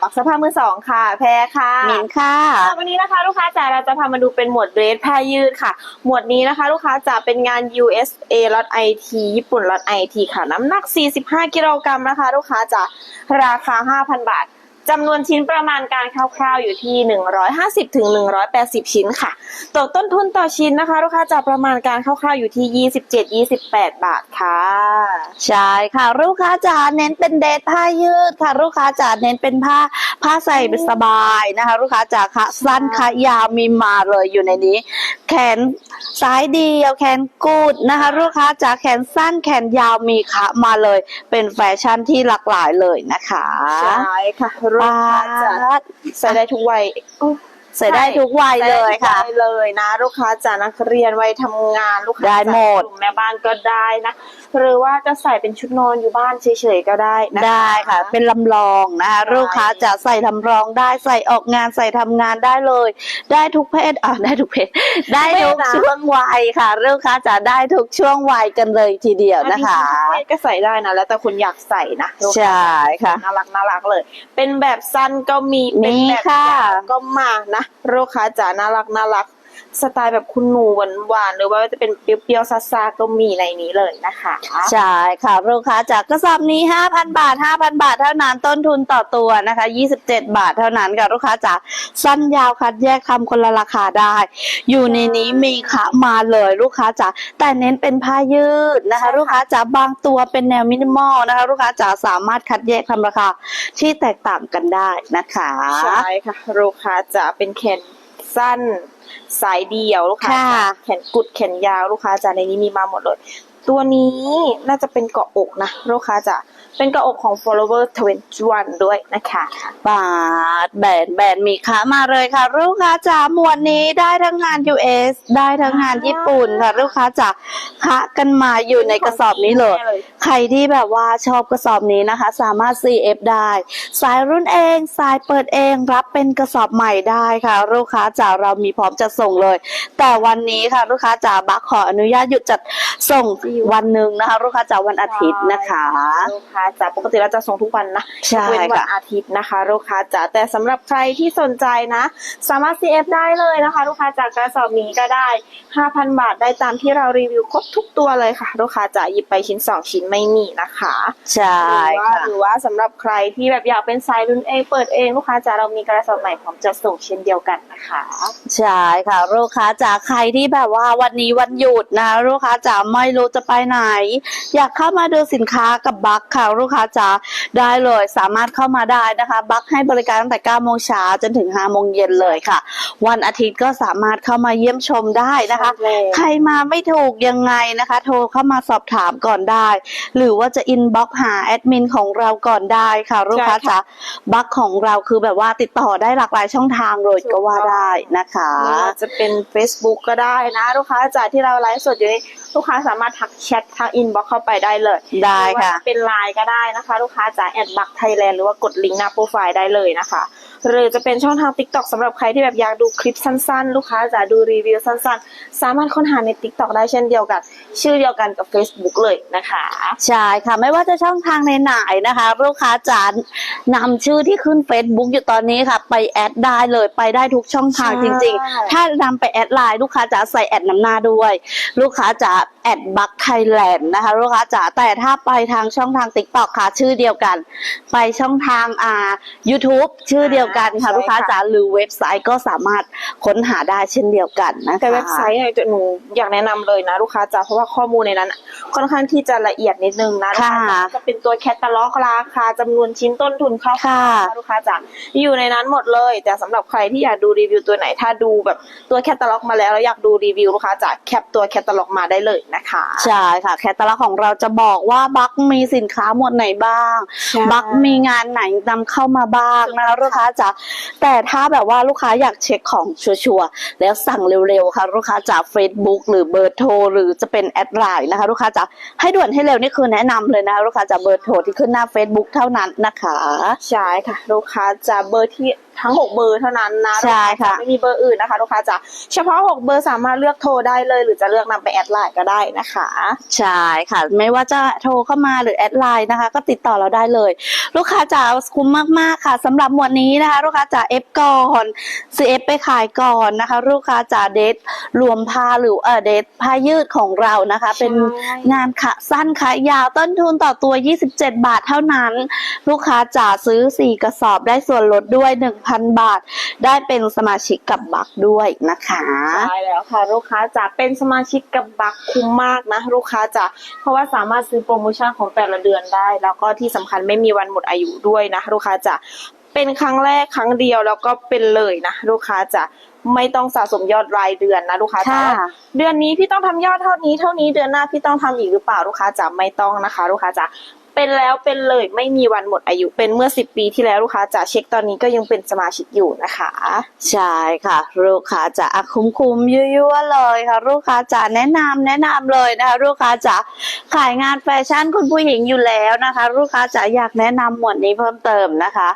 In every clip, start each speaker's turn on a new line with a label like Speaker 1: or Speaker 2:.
Speaker 1: บักสภาพมือสองค่ะ แพรค่ะ
Speaker 2: มินค่ะ
Speaker 1: วันนี้นะคะ ลูกค้าจ๋าเราจะพามาดูเป็นหมวดเดรสผ้ายืดค่ะ หมวดนี้นะคะ ลูกค้าจ๋าเป็นงาน USA ล็อต IT ญี่ปุ่นล็อต IT ค่ะ น้ำหนัก 45 กิโลกรัมนะคะ ลูกค้าจ๋าราคา 5,000 บาท จำนวนชิ้นประมาณการคร่าวๆอยู่ที่ 150ถึง180 ชิ้นค่ะตกต้นทุนต่อชิ้นนะคะ ลูกค้าจ๋าประมาณการคร่าวๆอยู่ที่ 27-28 บาทค่ะ
Speaker 2: ใช่ค่ะ ลูกค้าจ๋าเน้นเป็นเดทผ้ายืดค่ะ ลูกค้าจ๋าเน้นเป็นผ้าผ้าใส่สบายนะคะ ลูกค้าจ๋าคะสั้นคะยาวมีมาเลยอยู่ในนี้ แขนซ้ายเดียวแขนกูดนะคะ ลูกค้าจ๋าแขนสั้นแขนยาวมีคะมาเลย เป็นแฟชั่นที่หลากหลายเลยนะคะ
Speaker 1: ใช่ค่ะลูกค้าจ๋าใส่ได้ทุกวัย
Speaker 2: ใส่ได้ทุกวัยเลยค่ะ
Speaker 1: ได้เลยนะ ลูกค้าจ๋านักเรียนวัยทำงานลูกค้า
Speaker 2: ได้หมด
Speaker 1: จ๋ากลุ่แม่บ้านก็ได้นะ หรือว่าจะใส่เป็นชุดนอนอยู่บ้านเฉยๆก็ได้นะ
Speaker 2: ได้ค่ะ เป็นลำลองนะคะ
Speaker 1: ใช่
Speaker 2: ลูกค้าจะใส่ลำลองได้ใส่ออกงานใส่ทำงานได้เลย ได้ทุกเพศอะได้ทุกเพศ ได้ทุกช่วงวัยค่ะลูกค้าจะได้ทุกช่วงวัยกันเลยทีเดียวนะคะ
Speaker 1: อัก็ใส่ได้นะแล้วแต่คุณอยากใส่นะลูก
Speaker 2: ใช่
Speaker 1: ค้า
Speaker 2: ค่ะ
Speaker 1: น่ารักน่ารักเลย เป็นแบบสั้นก็มี
Speaker 2: มี
Speaker 1: เป็นแบบ
Speaker 2: ค่ะ
Speaker 1: ยาวก็มานะลูกค้าจ๋าน่ารักน่ารัก สไตล์แบบคุณหนูหวานหวานๆหรือว่าจะเป็นเปรี้ยวๆซาๆก็มีในนี้เลยนะคะ
Speaker 2: ใช่ค่ะลูกค้าจากกระสอบนี้ 5,000 บาท 5,000 บาทเท่านั้นต้นทุนต่อตัวนะคะ 27 บาทเท่านั้นค่ะลูกค้าจากสั้นยาวคัดแยกทำคนละราคาได้ อยู่ในนี้มีคะมาเลยลูกค้าจ๋าแต่เน้นเป็นผ้ายืดนะคะ
Speaker 1: ใช่ค่ะ
Speaker 2: ลูกค้าจ๋าบางตัวเป็นแนวมินิมอลนะคะ ลูกค้าจ๋าสามารถคัดแยกทำราคาที่แตกต่างกันได้นะคะ
Speaker 1: ใช่ค่ะลูกค้าจะเป็นแขน สั้น สายเดียวลูกค้า
Speaker 2: ค่ะ
Speaker 1: จะแขนกุดแขนยาวลูกค้าจะในนี้มีมาหมดเลย ตัวนี้น่าจะเป็นเกาะอกนะลูกค้าจะ เป็นเกาะอกของ follower 21ด้วยนะคะ
Speaker 2: บาทแบรนด์แบรนด์มีค้ามาเลยค่ะ ลูกค้าจ๋าหมวดนี้ได้ทั้งงาน US ได้ทั้งงานญี่ปุ่นค่ะ ลูกค้าจ๋าคะกันมาอยู่ในกระสอบนี้เลย ใครที่แบบว่าชอบกระสอบนี้นะคะ สามารถ CF ได้ สายรุ่นเองสายเปิดเองรับเป็นกระสอบใหม่ได้ค่ะ ลูกค้าจ๋าเรามีพร้อมจะส่งเลย แต่วันนี้ค่ะลูกค้าจ๋าบักขออนุญาตหยุดจัดส่งวันหนึ่งนะคะ ลูกค้าจ๋าวันอาทิตย์นะคะ
Speaker 1: ลูกค้าจ๋าปกติเราจะส่งทุกวันนะ
Speaker 2: ใช่
Speaker 1: เว้นวัน
Speaker 2: ค่ะ
Speaker 1: อาทิตย์นะคะ ลูกค้าจ๋าแต่สำหรับใครที่สนใจนะ สามารถ CF ได้เลยนะคะ ลูกค้าจากกระสอบนี้ก็ได้ 5,000 บาทได้ตามที่เรารีวิวครบทุกตัวเลยค่ะ ลูกค้าจ๋าหยิบไปชิ้น 2 ชิ้นไม่มีนะคะ
Speaker 2: ใช่
Speaker 1: หรือว่า
Speaker 2: ค่ะ
Speaker 1: หรือว่าสำหรับใครที่แบบอยากเป็นสายรุ่นเองเปิดเองลูกค้าจ๋าเรามีกระสอบใหม่พร้อมจะส่งเช่นเดียวกันนะคะ
Speaker 2: ใช่ค่ะ ลูกค้าจ๋าใครที่แบบว่าวันนี้วันหยุดนะ ลูกค้าจ๋าไม่รู้จะไปไหน อยากเข้ามาดูสินค้ากับบัคค่ะลูกค้าจ๋าได้เลยสามารถเข้ามาได้นะคะ บัคให้บริการตั้งแต่9โมงเช้าจนถึง5โมงเย็นเลยค่ะ วันอาทิตย์ก็สามารถเข้ามาเยี่ยมชมได้นะคะ
Speaker 1: ใช่แล้ว
Speaker 2: ใครมาไม่ถูกยังไงนะคะ โทรเข้ามาสอบถามก่อนได้ หรือว่าจะอินบ็อกหาแอดมินของเราก่อนได้ค่ะลูกค้าจ๋าบัคของเราคือแบบว่าติดต่อได้หลากหลายช่องทางเลยก็ว่าได้นะคะ
Speaker 1: ไม่ว่าจะเป็น Facebook ก็ได้นะ ลูกค้าจากที่เราไลฟ์สดอยู่นี่ ลูกค้าสามารถทักแชททักอินบ็อกเข้าไปได้เลย
Speaker 2: ได้
Speaker 1: หรือว่า
Speaker 2: ค่ะ
Speaker 1: จเป็นไลน์ก็ได้นะคะ ลูกค้าจากแอดบักไทยแลนด์หรือว่ากดลิงก์หน้าโปรไฟล์ได้เลยนะคะ หรือจะเป็นช่องทาง TikTok สำหรับใครที่แบบอยากดูคลิปสั้นๆ ลูกค้าจะดูรีวิวสั้นๆ สามารถค้นหาใน TikTok ได้เช่นเดียวกัน ชื่อเดียวกันกับ Facebook เลยนะคะ
Speaker 2: ใช่ค่ะไม่ว่าจะช่องทางไหนๆนะคะ ลูกค้าจ๋านำชื่อที่ขึ้น Facebook อยู่ตอนนี้ค่ะ ไปแอดได้เลยไปได้ทุกช่องทาง
Speaker 1: ใช่
Speaker 2: จริง ๆ ถ้านำไปแอดไลน์ลูกค้าจ๋าใส่แอดนำหน้าด้วย ลูกค้าจ๋าแอดบัคไทยแลนด์นะคะ ลูกค้าจ๋าแต่ถ้าไปทางช่องทาง TikTok ค่ะชื่อเดียวกัน ไปช่องทางอ่า YouTube ชื่อเดียวกันค่ะลูกค้าจ๋าหรือเว็บไซต์ก็สามารถค้นหาได้เช่นเดียวกันนะคะ
Speaker 1: แต่เว็บไซต์เนี่ยหนูอยากแนะนำเลยนะลูกค้าจ๋าเพราะว่าข้อมูลในนั้นอะค่อนข้างที่จะละเอียดนิดนึงนะลูกค้าจ๋า
Speaker 2: ค่ะ
Speaker 1: จะเป็นตัวแคตตาล็อกราคาจำนวนชิ้นต้นทุนคร่าวๆ
Speaker 2: ค่ะ
Speaker 1: นะคะลูกค้าจ๋าอยู่ในนั้นหมดเลย แต่สำหรับใครที่อยากดูรีวิวตัวไหน ถ้าดูแบบตัวแคตตาล็อกมาแล้วแล้วอยากดูรีวิวลูกค้าจ๋าแคปตัวแคตตาล็อกมาได้เลยนะคะ
Speaker 2: ใช่ค่ะแคตตาล็อกของเราจะบอกว่าบัคมีสินค้าหมวดไหนบ้าง
Speaker 1: ใช่
Speaker 2: บัคมีงานไหนนำเข้ามาบ้างนะคะลูกค้าจ๋าแต่ถ้าแบบว่าลูกค้าอยากเช็คของชัวร์ๆแล้วสั่งเร็วๆค่ะ ลูกค้าจาก Facebook หรือเบอร์โทรหรือจะเป็นแอดไลน์นะคะ ลูกค้าจ๋าให้ด่วนให้เร็วนี่คือแนะนำเลยนะลูกค้าจากเบอร์โทรที่ขึ้นหน้า Facebook เท่านั้นนะคะ
Speaker 1: ใช่ค่ะ ลูกค้าจาเบอร์ที่ทั้ง 6 เบอร์เท่านั้นนะ
Speaker 2: ใช่ค่ะ
Speaker 1: ไม่มีเบอร์อื่นนะคะลูกค้าจ๋าเฉพาะ 6 เบอร์สามารถเลือกโทรได้เลย หรือจะเลือกนำไปแอดไลน์ก็ได้นะคะ
Speaker 2: ใช่ค่ะ ไม่ว่าจะโทรเข้ามาหรือแอดไลน์นะคะ ก็ติดต่อเราได้เลย ลูกค้าจ๋าคุ้มมากๆค่ะสำหรับหมวดนี้นะคะ ลูกค้าจ๋าเอฟก่อนซื้อเอฟไปขายก่อนนะคะ ลูกค้าจ๋าเดทรวมผ้าหรือเออเดทผ้ายืดของเรานะคะ เป็น
Speaker 1: ใช่
Speaker 2: งานขาสั้นขายาวต้นทุนต่อตัว 27 บาทเท่านั้น ลูกค้าจ๋าซื้อ 4 กระสอบได้ส่วนลดด้วย6,000 บาท ได้เป็นสมาชิกกับบักด้วยนะคะ
Speaker 1: ใช่แล้วค่ะ ลูกค้าจะเป็นสมาชิกกับบักคุ้มมากนะ ลูกค้าจะเพราะว่าสามารถซื้อโปรโมชั่นของแต่ละเดือนได้ แล้วก็ที่สำคัญไม่มีวันหมดอายุด้วยนะ ลูกค้าจะเป็นครั้งแรกครั้งเดียวแล้วก็เป็นเลยนะ ลูกค้าจะ ไม่ต้องสะสมยอดรายเดือนนะลูกค้าจ๋า
Speaker 2: ค่ะ
Speaker 1: เดือนนี้พี่ต้องทำยอดเท่านี้เท่านี้เดือนหน้าพี่ต้องทำอีกหรือเปล่าลูกค้าจ๋าไม่ต้องนะคะ ลูกค้าจ๋าเป็นแล้วเป็นเลยไม่มีวันหมดอายุเป็นเมื่อสิบปีที่แล้วลูกค้าจ๋าเช็คตอนนี้ก็ยังเป็นสมาชิกอยู่นะคะ
Speaker 2: ใช่ค่ะ ลูกค้าจะอะคุ้มคุ้มๆยั่วๆเลยค่ะ ลูกค้าจะแนะนำแนะนำเลยนะคะลูกค้าจะขายงานแฟชั่นคุณผู้หญิงอยู่แล้วนะคะ ลูกค้าจะอยากแนะนำหมวดนี้เพิ่มเติมนะคะ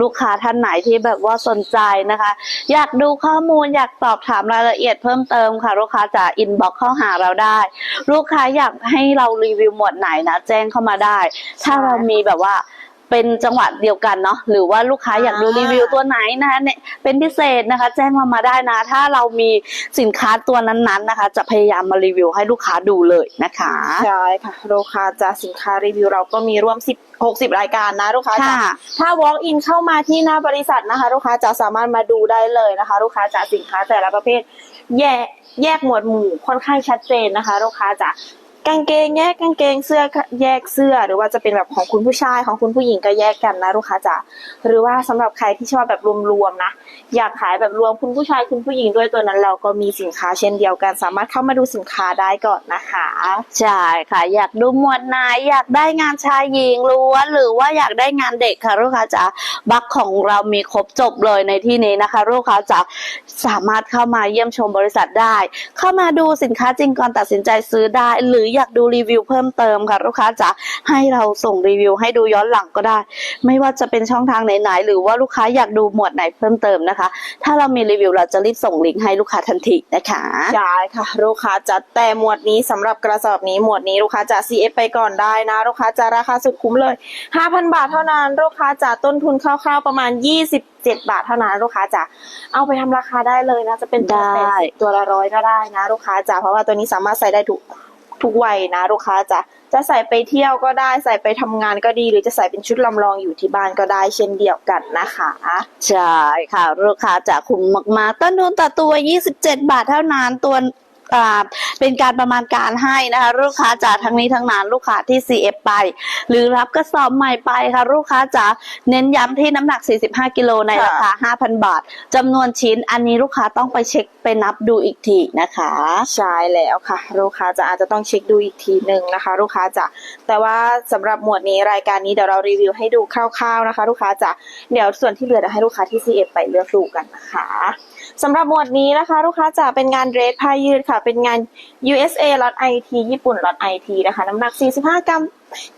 Speaker 2: ลูกค้าท่านไหนที่แบบว่าสนใจนะคะ อยากดูข้อมูลอยากสอบถามรายละเอียดเพิ่มเติมค่ะ ลูกค้าจะอินบ็อกเข้าหาเราได้ ลูกค้าอยากให้เรารีวิวหมวดไหนนะแจ้งเข้ามาได้ ถ้าเรามีแบบว่า เป็นจังหวัดเดียวกันเนาะหรือว่าลูกค้าอยากดูรีวิวตัวไหนนะคะเนี่ยเป็นพิเศษนะคะ แจ้งมามาได้นะ ถ้าเรามีสินค้าตัวนั้นๆนะคะ จะพยายามมารีวิวให้ลูกค้าดูเลยนะคะ
Speaker 1: ใช่ค่ะลูกค้าจะสินค้ารีวิวเราก็มีร่วม10 60 รายการนะลูกค้าจะ
Speaker 2: ค่ะ
Speaker 1: ถ้า walk in เข้ามาที่หน้าบริษัทนะคะ ลูกค้าจะสามารถมาดูได้เลยนะคะ ลูกค้าจะสินค้าแต่ละประเภทแยกแยกหมวดหมู่ค่อนข้างชัดเจนนะคะ ลูกค้าจะ กางเกงแยกกางเกงเสื้อแยกเสื้อ หรือว่าจะเป็นแบบของคุณผู้ชายของคุณผู้หญิงก็แยกกันนะลูกค้าจ๋าหรือว่าสำหรับใครที่ชอบแบบรวมๆนะ อยากขายแบบรวมคุณผู้ชายคุณผู้หญิงด้วยตัวนั้น เราก็มีสินค้าเช่นเดียวกัน สามารถเข้ามาดูสินค้าได้ก่อนนะคะ
Speaker 2: ใช่ค่ะ อยากดูหมวดไหนอยากได้งานชายหญิงล้วนหรือว่าอยากได้งานเด็กค่ะลูกค้าจ๋าบัคของเรามีครบจบเลยในที่นี้นะคะลูกค้าจ๋าสามารถเข้ามาเยี่ยมชมบริษัทได้ เข้ามาดูสินค้าจริงก่อนตัดสินใจซื้อได้หรืออยากดูรีวิวเพิ่มเติมค่ะลูกค้าจ๋าให้เราส่งรีวิวให้ดูย้อนหลังก็ได้ ไม่ว่าจะเป็นช่องทางไหนๆหรือว่าลูกค้าอยากดูหมวดไหนเพิ่มเติมนะคะ ถ้าเรามีรีวิวเราจะรีบส่งลิงก์ให้ลูกค้าทันทีนะคะ
Speaker 1: ใช่ค่ะลูกค้าจัดแต่หมวดนี้สำหรับกระสอบนี้หมวดนี้ลูกค้าจะ CF ไปก่อนได้นะลูกค้าจะราคาสุดคุ้มเลย 5,000 บาทเท่านั้นลูกค้าจะต้นทุนคร่าวๆประมาณ27บาทเท่านั้นลูกค้าจะเอาไปทำราคาได้เลยนะจะเป็นตัว
Speaker 2: ได้
Speaker 1: แปดสิบตัวละร้อยก็ได้นะ ลูกค้าจะเพราะว่าตัวนี้สามารถใส่ได้ทุก ทุกวัยนะลูกค้าจะจะใส่ไปเที่ยวก็ได้ใส่ไปทำงานก็ดี หรือจะใส่เป็นชุดลำลองอยู่ที่บ้านก็ได้เช่นเดียวกันนะคะ
Speaker 2: ใช่ค่ะ ลูกค้าจะคุ้มมากๆต้นทุนต่อตัว 27 บาทเท่านั้นตัว อ่าเป็นการประมาณการให้นะคะลูกค้าจ๋าทั้งนี้ทั้งนั้นลูกค้าที่ CF ไป หรือรับกระสอบใหม่ไปค่ะลูกค้าจ๋าเน้นย้ำที่น้ำหนัก 45 กิโลใน
Speaker 1: ค่ะ
Speaker 2: ราคา 5,000 บาทจำนวนชิ้นอันนี้ลูกค้าต้องไปเช็คไปนับดูอีกทีนะคะ
Speaker 1: ใช่แล้วค่ะ ลูกค้าจะอาจจะต้องเช็คดูอีกทีหนึ่งนะคะ ลูกค้าจะแต่ว่าสำหรับหมวดนี้รายการนี้เดี๋ยวเรารีวิวให้ดูคร่าวๆนะคะ ลูกค้าจะเดี๋ยวส่วนที่เหลือเดี๋ยวให้ลูกค้าที่ CF ไปเลือกดูกันนะคะ สำหรับหมวดนี้นะคะ ลูกค้าจะเป็นงานเดรสผ้ายืดค่ะ เป็นงาน USA ล็อต IT ญี่ปุ่นล็อต IT นะคะ น้ำหนัก 45 กรัม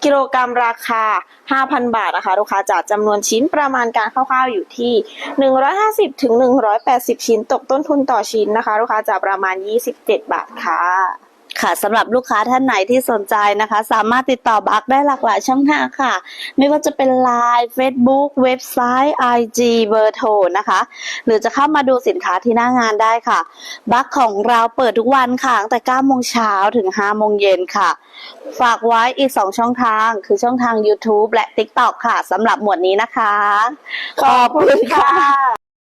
Speaker 1: กิโลกรัมราคา 5,000 บาทนะคะ ลูกค้าจะจำนวนชิ้นประมาณการคร่าวๆอยู่ที่ 150ถึง180 ชิ้น ตกต้นทุนต่อชิ้นนะคะ ลูกค้าจะประมาณ 27 บาทค่ะ
Speaker 2: ค่ะสำหรับลูกค้าท่านไหนที่สนใจนะคะ สามารถติดต่อบักได้หลากหลายช่องทางค่ะ ไม่ว่าจะเป็น Line Facebook เว็บไซต์ IG เบอร์โทรนะคะ หรือจะเข้ามาดูสินค้าที่หน้างานได้ค่ะ บักของเราเปิดทุกวันค่ะตั้งแต่9โมงเช้าถึง5โมงเย็นค่ะ ฝากไว้อีก 2 ช่องทางคือช่องทาง YouTube และ TikTok ค่ะสำหรับหมวดนี้นะคะ
Speaker 1: ขอบคุณค่ะ